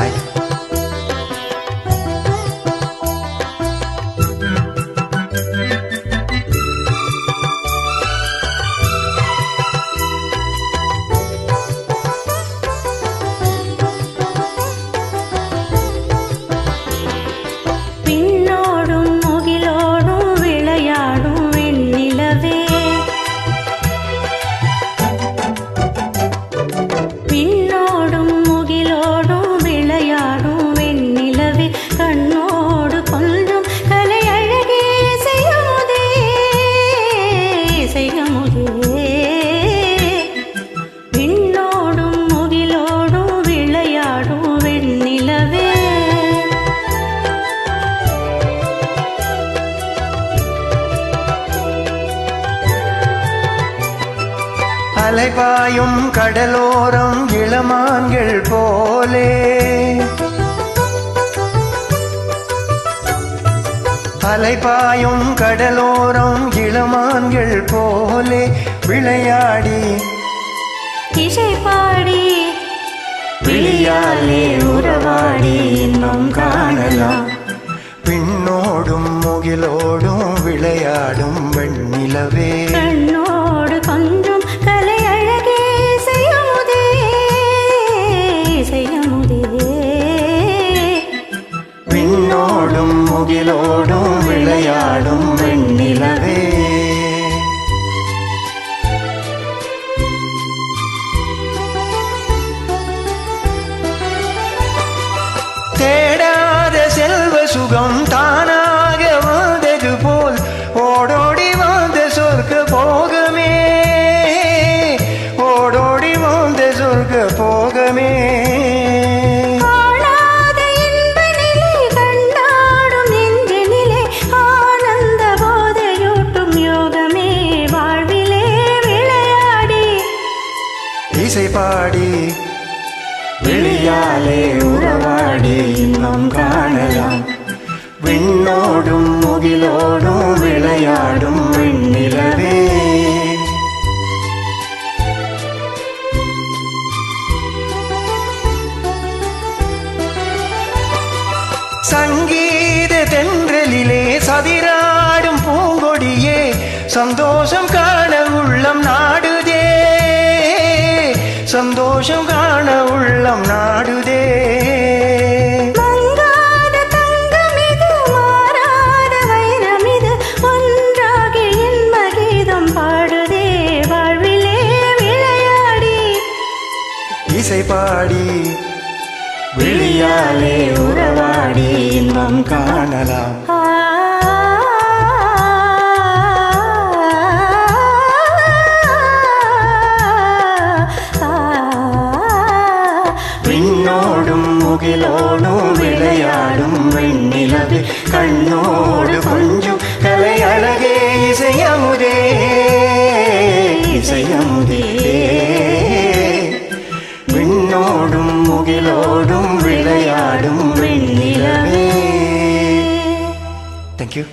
Bye. அலைபாயும் கடலோரம் இளமான்கள் போலே. அலைபாயும் கடலோரம் இளமான்கள் போலே. விளையாடி. இசை பாடி. விழியாலே உறவாடி. இன்னும் காணலாம். பின்னோடும் முகிலோடும் விளையாடும் வெண்ணிலவே. மூங்கிலோடும் விளையாடும் வெண்ணிலவே. இசை பாடி விழியாலே உறவாடி இன்னும் காணலாம். விண்ணோடும் முகிலோடும் விளையாடும் விண்ணிலவே. சங்கீத தென்றலிலே சதிராடும் பூங்கொடியே சந்தோ சந்தோஷம் காண உள்ளம் நாடுதே. இசை பாடி விழியாலே உறவாடி இன்பம் காணலாம். ஆ விண்ணோடும் முகிலோடும் விளையாடும் வெண்ணிலவே கண்ணோடு கொஞ்சம் கலை அழகே இசையமுதே இசையமுதே விண்ணோடும் முகிலோடும் விளையாடும் வெண்ணிலவே தேங்க்யூ